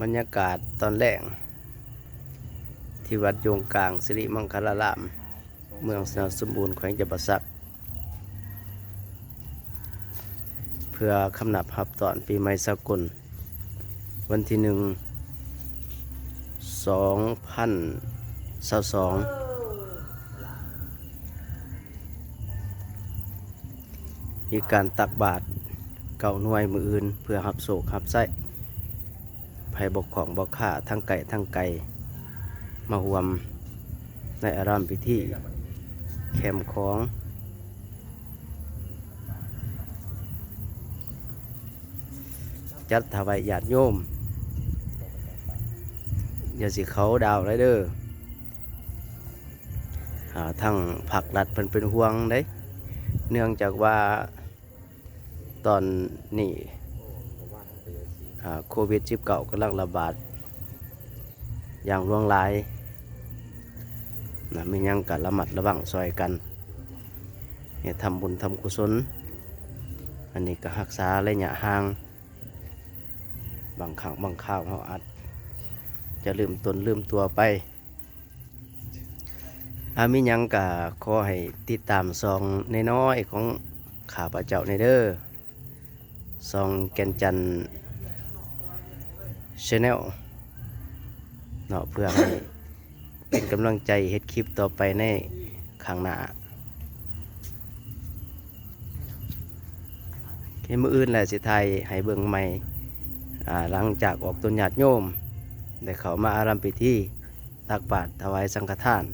บรรยากาศตอนแรกที่วัดโยงกลางสิริมังคลาราม เมืองสนสมบูรณ์แขวงจำปาสักเพื่อคำนับฮับตอนปีใหม่สากล วันที่หนึ่งสองพันสสองมีการตักบาตรเก่าหน่วยมืออื่น เพื่อหับโศกหับไส้ ภัยบกของบกข่าทั้งไก่ทั้งไก่มาหวมในอารามพิธีแคมของจัดถวายญาติโยมอย่าสิเขาดาวไรเด้อหาทั้งผักรัดเพิ่นเป็นห่วงเด้ เนื่องจากว่าตอนนี้ โควิด 19กำลังระบาด อย่างรวงลายนะมียังกัระมัดระวังซอยกันเนี่ยทำบุญทำกุศล อันนี้ก็รักษาระยะห่าง บางครั้งบางข้าวเราอาจจะลืมตนลืมตัวไปอามียังกะขอให้ติดตามซองน้อยๆของข้าพเจ้าในเด้อซองแกนจันทร์ ชาแนลเนาะเพื่อให้เป็นกำลังใจเฮ็ดคลิปต่อไปในข้างหน้าแค่มืออื่นแหละสิไทยให้เบิ่งใหม่หลังจากออกตุนหยาดโยม ได้เขามาอารัมพิธีตักบาตรถวายสังฆทาน